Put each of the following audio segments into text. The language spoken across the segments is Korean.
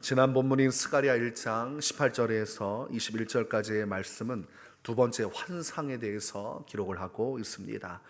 지난 본문인 스가랴 1장 18절에서 21절까지의 말씀은 두 번째 환상에 대해서 기록을 하고 있습니다.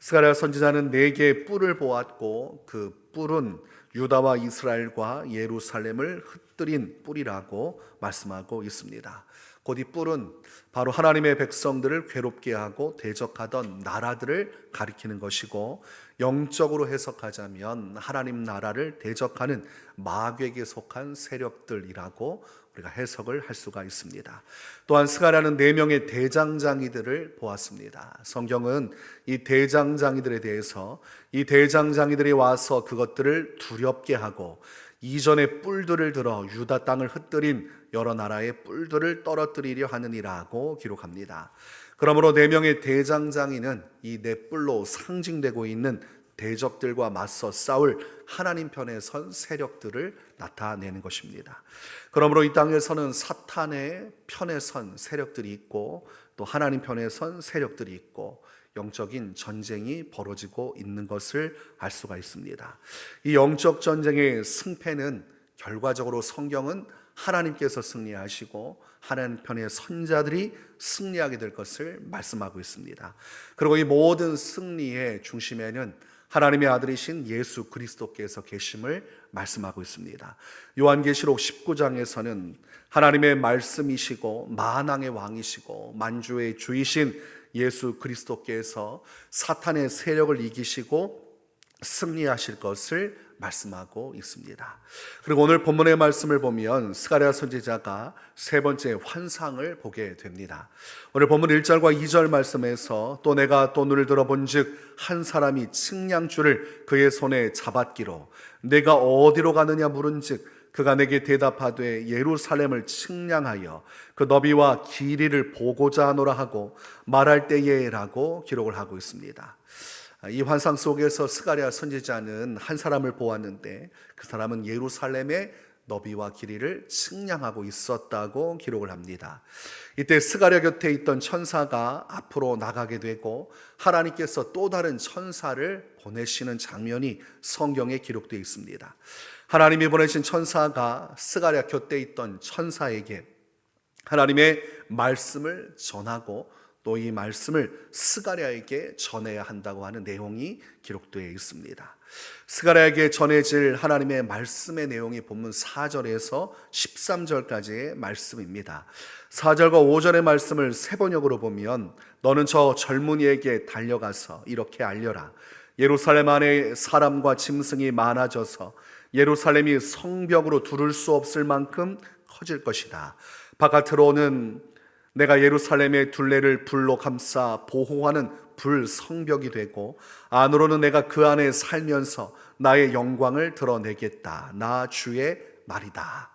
스가랴 선지자는 네 개의 뿔을 보았고 그 뿔은 유다와 이스라엘과 예루살렘을 흩뜨린 뿔이라고 말씀하고 있습니다. 곧 이 뿔은 바로 하나님의 백성들을 괴롭게 하고 대적하던 나라들을 가리키는 것이고 영적으로 해석하자면 하나님 나라를 대적하는 마귀에게 속한 세력들이라고 우리가 해석을 할 수가 있습니다. 또한 스가라는 네 명의 대장장이들을 보았습니다. 성경은 이 대장장이들에 대해서 이 대장장이들이 와서 그것들을 두렵게 하고 이전의 뿔들을 들어 유다 땅을 흩뜨린 여러 나라의 뿔들을 떨어뜨리려 하느니라고 기록합니다. 그러므로 네 명의 대장장이는 이 네 뿔로 상징되고 있는 대적들과 맞서 싸울 하나님 편에 선 세력들을 나타내는 것입니다. 그러므로 이 땅에서는 사탄의 편에 선 세력들이 있고 또 하나님 편에 선 세력들이 있고 영적인 전쟁이 벌어지고 있는 것을 알 수가 있습니다. 이 영적 전쟁의 승패는 결과적으로 성경은 하나님께서 승리하시고 하나님 편의 선자들이 승리하게 될 것을 말씀하고 있습니다. 그리고 이 모든 승리의 중심에는 하나님의 아들이신 예수 그리스도께서 계심을 말씀하고 있습니다. 요한계시록 19장에서는 하나님의 말씀이시고 만왕의 왕이시고 만주의 주이신 예수 그리스도께서 사탄의 세력을 이기시고 승리하실 것을 말씀하고 있습니다. 그리고 오늘 본문의 말씀을 보면 스가랴 선지자가 세 번째 환상을 보게 됩니다. 오늘 본문 1절과 2절 말씀에서 또 내가 또 눈을 들어본즉 한 사람이 측량줄을 그의 손에 잡았기로 내가 어디로 가느냐 물은즉 그가 내게 대답하되 예루살렘을 측량하여 그 너비와 길이를 보고자 하노라 하고 말할 때에라고 기록을 하고 있습니다. 이 환상 속에서 스가랴 선지자는 한 사람을 보았는데 그 사람은 예루살렘의 너비와 길이를 측량하고 있었다고 기록을 합니다. 이때 스가랴 곁에 있던 천사가 앞으로 나가게 되고 하나님께서 또 다른 천사를 보내시는 장면이 성경에 기록되어 있습니다. 하나님이 보내신 천사가 스가랴 곁에 있던 천사에게 하나님의 말씀을 전하고 또 이 말씀을 스가랴에게 전해야 한다고 하는 내용이 기록되어 있습니다. 스가랴에게 전해질 하나님의 말씀의 내용이 본문 4절에서 13절까지의 말씀입니다. 4절과 5절의 말씀을 세 번역으로 보면 너는 저 젊은이에게 달려가서 이렇게 알려라. 예루살렘 안에 사람과 짐승이 많아져서 예루살렘이 성벽으로 두를 수 없을 만큼 커질 것이다. 바깥으로는 내가 예루살렘의 둘레를 불로 감싸 보호하는 불 성벽이 되고 안으로는 내가 그 안에 살면서 나의 영광을 드러내겠다. 나 주의 말이다.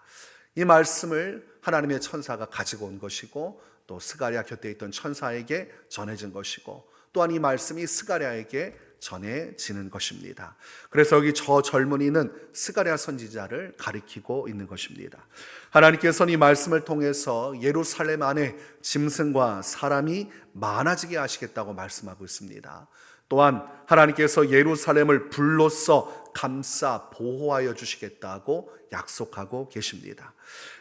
이 말씀을 하나님의 천사가 가지고 온 것이고 또 스가랴 곁에 있던 천사에게 전해진 것이고 또한 이 말씀이 스가랴에게 전해지는 것입니다. 그래서 여기 저 젊은이는 스가랴 선지자를 가리키고 있는 것입니다. 하나님께서는 이 말씀을 통해서 예루살렘 안에 짐승과 사람이 많아지게 하시겠다고 말씀하고 있습니다. 또한 하나님께서 예루살렘을 불로써 감싸 보호하여 주시겠다고 약속하고 계십니다.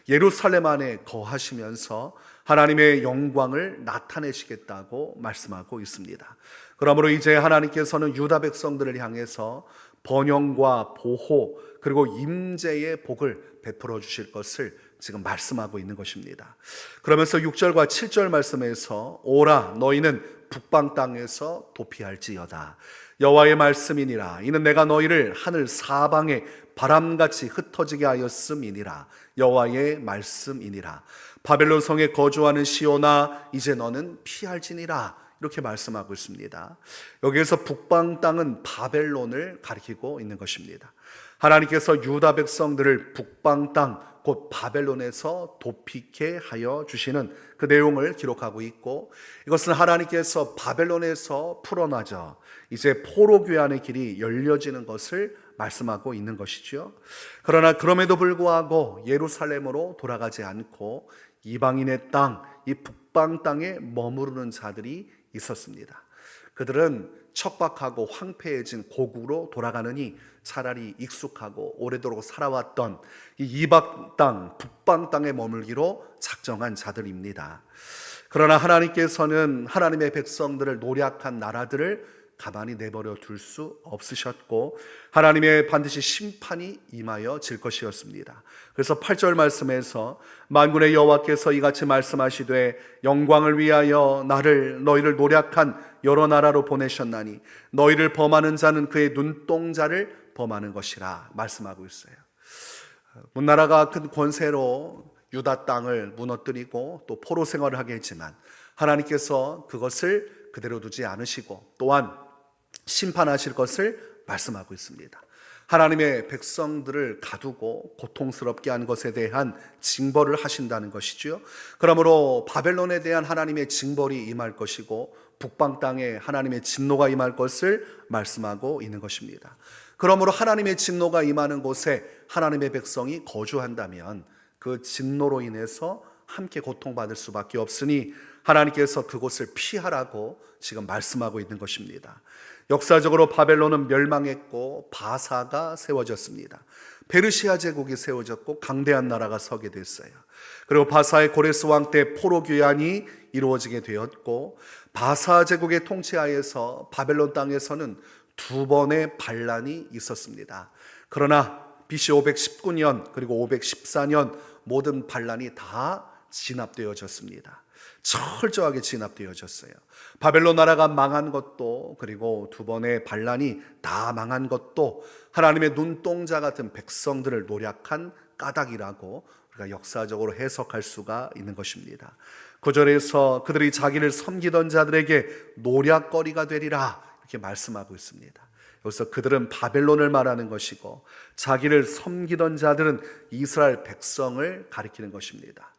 예루살렘 안에 거하시면서 하나님의 영광을 나타내시겠다고 말씀하고 있습니다. 그러므로 이제 하나님께서는 유다 백성들을 향해서 번영과 보호 그리고 임재의 복을 베풀어 주실 것을 지금 말씀하고 있는 것입니다. 그러면서 6절과 7절 말씀에서 오라 너희는 북방 땅에서 도피할지어다. 여호와의 말씀이니라 이는 내가 너희를 하늘 사방에 바람같이 흩어지게 하였음이니라 여호와의 말씀이니라 바벨론 성에 거주하는 시오나 이제 너는 피할지니라 이렇게 말씀하고 있습니다. 여기에서 북방 땅은 바벨론을 가리키고 있는 것입니다. 하나님께서 유다 백성들을 북방 땅, 곧 바벨론에서 도피케 하여 주시는 그 내용을 기록하고 있고 이것은 하나님께서 바벨론에서 풀어나져 이제 포로 귀환의 길이 열려지는 것을 말씀하고 있는 것이죠. 그러나 그럼에도 불구하고 예루살렘으로 돌아가지 않고 이방인의 땅, 이 북방 땅에 머무르는 자들이 있었습니다. 그들은 척박하고 황폐해진 고국으로 돌아가느니 차라리 익숙하고 오래도록 살아왔던 이 이방 땅, 북방 땅에 머물기로 작정한 자들입니다. 그러나 하나님께서는 하나님의 백성들을 노략한 나라들을 가만히 내버려 둘 수 없으셨고 하나님의 반드시 심판이 임하여 질 것이었습니다. 그래서 8절 말씀에서 만군의 여호와께서 이같이 말씀하시되 영광을 위하여 나를 너희를 노략한 여러 나라로 보내셨나니 너희를 범하는 자는 그의 눈동자를 범하는 것이라 말씀하고 있어요. 문나라가 큰 권세로 유다 땅을 무너뜨리고 또 포로 생활을 하게 했지만 하나님께서 그것을 그대로 두지 않으시고 또한 심판하실 것을 말씀하고 있습니다. 하나님의 백성들을 가두고 고통스럽게 한 것에 대한 징벌을 하신다는 것이지요. 그러므로 바벨론에 대한 하나님의 징벌이 임할 것이고 북방 땅에 하나님의 진노가 임할 것을 말씀하고 있는 것입니다. 그러므로 하나님의 진노가 임하는 곳에 하나님의 백성이 거주한다면 그 진노로 인해서 함께 고통받을 수밖에 없으니 하나님께서 그곳을 피하라고 지금 말씀하고 있는 것입니다. 역사적으로 바벨론은 멸망했고 바사가 세워졌습니다. 페르시아 제국이 세워졌고 강대한 나라가 서게 됐어요. 그리고 바사의 고레스 왕 때 포로 귀환이 이루어지게 되었고 바사 제국의 통치하에서 바벨론 땅에서는 두 번의 반란이 있었습니다. 그러나 BC 519년 그리고 514년 모든 반란이 다 진압되어졌습니다. 철저하게 진압되어졌어요. 바벨론 나라가 망한 것도 그리고 두 번의 반란이 다 망한 것도 하나님의 눈동자 같은 백성들을 노략한 까닭이라고 우리가 역사적으로 해석할 수가 있는 것입니다. 구절에서 그들이 자기를 섬기던 자들에게 노략거리가 되리라 이렇게 말씀하고 있습니다. 여기서 그들은 바벨론을 말하는 것이고 자기를 섬기던 자들은 이스라엘 백성을 가리키는 것입니다.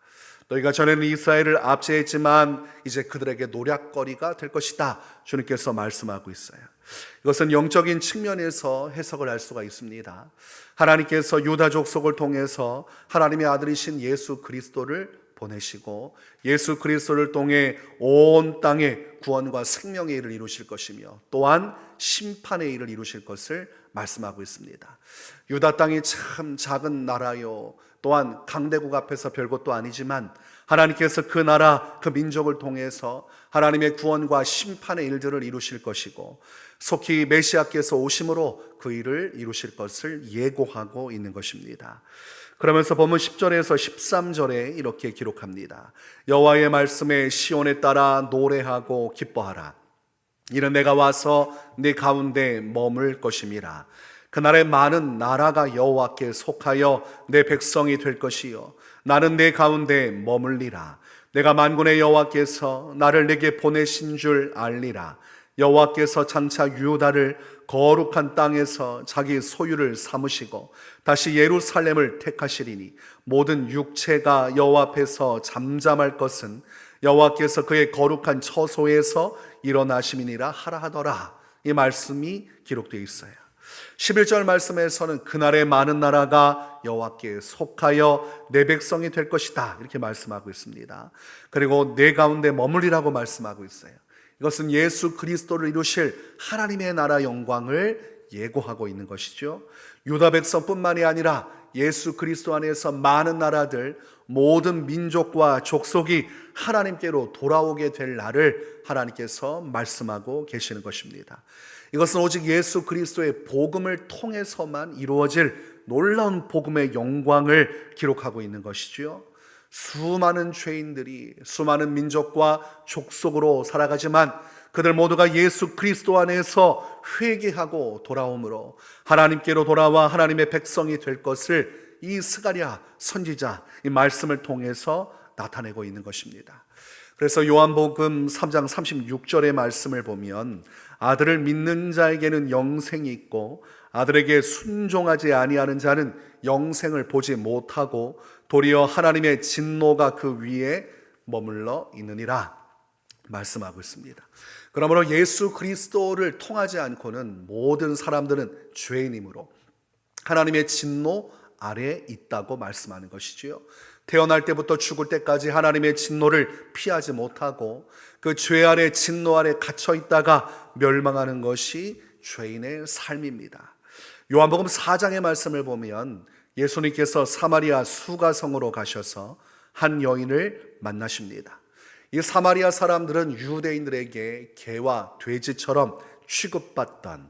너희가 전에는 이스라엘을 압제했지만 이제 그들에게 노략거리가 될 것이다. 주님께서 말씀하고 있어요. 이것은 영적인 측면에서 해석을 할 수가 있습니다. 하나님께서 유다 족속을 통해서 하나님의 아들이신 예수 그리스도를 보내시고 예수 그리스도를 통해 온 땅에 구원과 생명의 일을 이루실 것이며 또한 심판의 일을 이루실 것을 말씀하고 있습니다. 유다 땅이 참 작은 나라요. 또한 강대국 앞에서 별것도 아니지만 하나님께서 그 나라, 그 민족을 통해서 하나님의 구원과 심판의 일들을 이루실 것이고 속히 메시아께서 오심으로 그 일을 이루실 것을 예고하고 있는 것입니다. 그러면서 보면 10절에서 13절에 이렇게 기록합니다. 여호와의 말씀에 시온에 따라 노래하고 기뻐하라. 이는 내가 와서 네 가운데 머물 것임이라. 그날에 많은 나라가 여호와께 속하여 내 백성이 될 것이요 나는 내 가운데 머물리라. 내가 만군의 여호와께서 나를 내게 보내신 줄 알리라. 여호와께서 장차 유다를 거룩한 땅에서 자기 소유를 삼으시고 다시 예루살렘을 택하시리니 모든 육체가 여호와 앞에서 잠잠할 것은 여호와께서 그의 거룩한 처소에서 일어나심이니라 하라 하더라. 이 말씀이 기록되어 있어요. 11절 말씀에서는 그날의 많은 나라가 여호와께 속하여 내 백성이 될 것이다. 이렇게 말씀하고 있습니다. 그리고 내 가운데 머물리라고 말씀하고 있어요. 이것은 예수 그리스도를 이루실 하나님의 나라 영광을 예고하고 있는 것이죠. 유다 백성뿐만이 아니라 예수 그리스도 안에서 많은 나라들, 모든 민족과 족속이 하나님께로 돌아오게 될 날을 하나님께서 말씀하고 계시는 것입니다. 이것은 오직 예수 그리스도의 복음을 통해서만 이루어질 놀라운 복음의 영광을 기록하고 있는 것이지요. 수많은 죄인들이 수많은 민족과 족속으로 살아가지만 그들 모두가 예수 그리스도 안에서 회개하고 돌아오므로 하나님께로 돌아와 하나님의 백성이 될 것을 이 스가랴 선지자 이 말씀을 통해서 나타내고 있는 것입니다. 그래서 요한복음 3장 36절의 말씀을 보면 아들을 믿는 자에게는 영생이 있고 아들에게 순종하지 아니하는 자는 영생을 보지 못하고 도리어 하나님의 진노가 그 위에 머물러 있느니라 말씀하고 있습니다. 그러므로 예수 그리스도를 통하지 않고는 모든 사람들은 죄인이므로 하나님의 진노 아래에 있다고 말씀하는 것이지요. 태어날 때부터 죽을 때까지 하나님의 진노를 피하지 못하고 그 죄 아래 진노 아래 갇혀 있다가 멸망하는 것이 죄인의 삶입니다. 요한복음 4장의 말씀을 보면 예수님께서 사마리아 수가성으로 가셔서 한 여인을 만나십니다. 이 사마리아 사람들은 유대인들에게 개와 돼지처럼 취급받던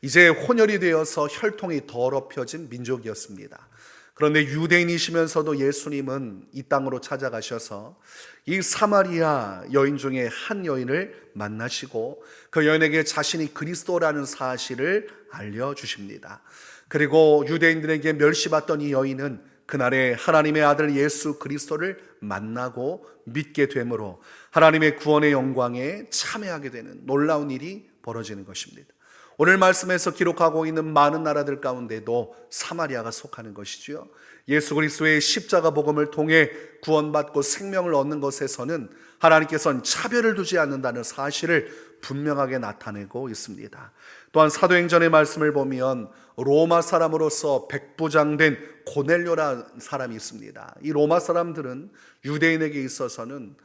이제 혼혈이 되어서 혈통이 더럽혀진 민족이었습니다. 그런데 유대인이시면서도 예수님은 이 땅으로 찾아가셔서 이 사마리아 여인 중에 한 여인을 만나시고 그 여인에게 자신이 그리스도라는 사실을 알려주십니다. 그리고 유대인들에게 멸시받던 이 여인은 그날에 하나님의 아들 예수 그리스도를 만나고 믿게 되므로 하나님의 구원의 영광에 참여하게 되는 놀라운 일이 벌어지는 것입니다. 오늘 말씀에서 기록하고 있는 많은 나라들 가운데도 사마리아가 속하는 것이지요. 예수 그리스도의 십자가 복음을 통해 구원받고 생명을 얻는 것에서는 하나님께서는 차별을 두지 않는다는 사실을 분명하게 나타내고 있습니다. 또한 사도행전의 말씀을 보면 로마 사람으로서 백부장된 고넬료라는 사람이 있습니다. 이 로마 사람들은 유대인에게 있어서는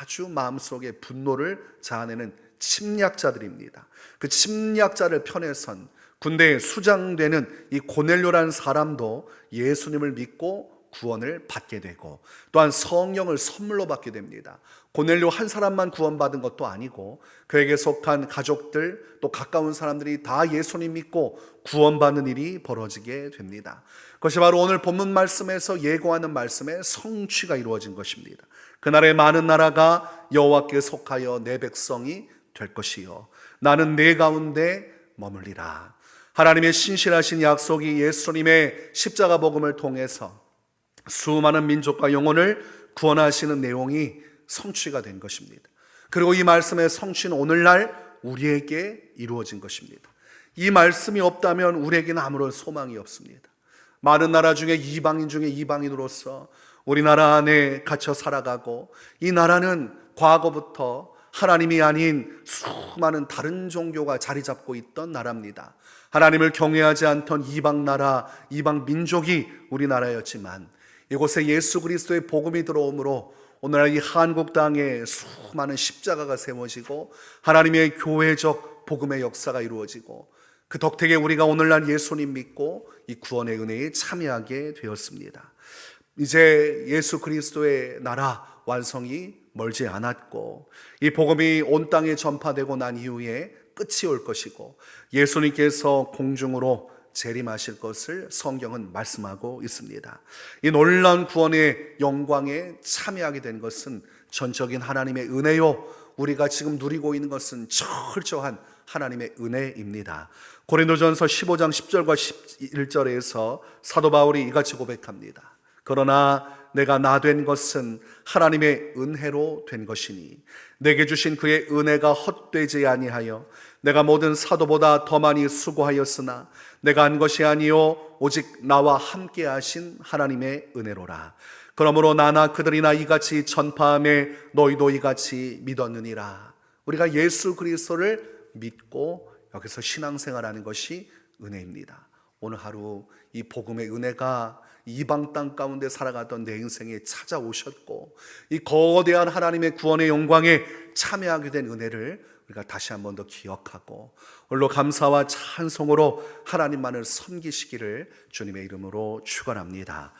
아주 마음속에 분노를 자아내는 침략자들입니다. 그 침략자를 편에 선 군대에 수장되는 이 고넬료라는 사람도 예수님을 믿고 구원을 받게 되고 또한 성령을 선물로 받게 됩니다. 고넬료 한 사람만 구원받은 것도 아니고 그에게 속한 가족들 또 가까운 사람들이 다 예수님 믿고 구원받는 일이 벌어지게 됩니다. 그것이 바로 오늘 본문 말씀에서 예고하는 말씀의 성취가 이루어진 것입니다. 그날의 많은 나라가 여호와께 속하여 내 백성이 될 것이요 나는 내 가운데 머물리라. 하나님의 신실하신 약속이 예수님의 십자가 복음을 통해서 수많은 민족과 영혼을 구원하시는 내용이 성취가 된 것입니다. 그리고 이 말씀의 성취는 오늘날 우리에게 이루어진 것입니다. 이 말씀이 없다면 우리에게는 아무런 소망이 없습니다. 많은 나라 중에 이방인 중에 이방인으로서 우리나라 안에 갇혀 살아가고 이 나라는 과거부터 하나님이 아닌 수많은 다른 종교가 자리 잡고 있던 나라입니다. 하나님을 경외하지 않던 이방 나라, 이방 민족이 우리나라였지만 이곳에 예수 그리스도의 복음이 들어오므로 오늘날 이 한국 땅에 수많은 십자가가 세워지고 하나님의 교회적 복음의 역사가 이루어지고 그 덕택에 우리가 오늘날 예수님 믿고 이 구원의 은혜에 참여하게 되었습니다. 이제 예수 그리스도의 나라 완성이 멀지 않았고 이 복음이 온 땅에 전파되고 난 이후에 끝이 올 것이고 예수님께서 공중으로 재림하실 것을 성경은 말씀하고 있습니다. 이 놀라운 구원의 영광에 참여하게 된 것은 전적인 하나님의 은혜요. 우리가 지금 누리고 있는 것은 철저한 하나님의 은혜입니다. 고린도전서 15장 10절과 11절에서 사도 바울이 이같이 고백합니다. 그러나 내가 나 된 것은 하나님의 은혜로 된 것이니 내게 주신 그의 은혜가 헛되지 아니하여 내가 모든 사도보다 더 많이 수고하였으나 내가 한 것이 아니요 오직 나와 함께 하신 하나님의 은혜로라. 그러므로 나나 그들이나 이같이 전파함에 너희도 이같이 믿었느니라. 우리가 예수 그리스도를 믿고 여기서 신앙생활하는 것이 은혜입니다. 오늘 하루 이 복음의 은혜가 이방 땅 가운데 살아가던 내 인생에 찾아오셨고 이 거대한 하나님의 구원의 영광에 참여하게 된 은혜를 우리가 다시 한 번 더 기억하고 홀로 감사와 찬송으로 하나님만을 섬기시기를 주님의 이름으로 축원합니다.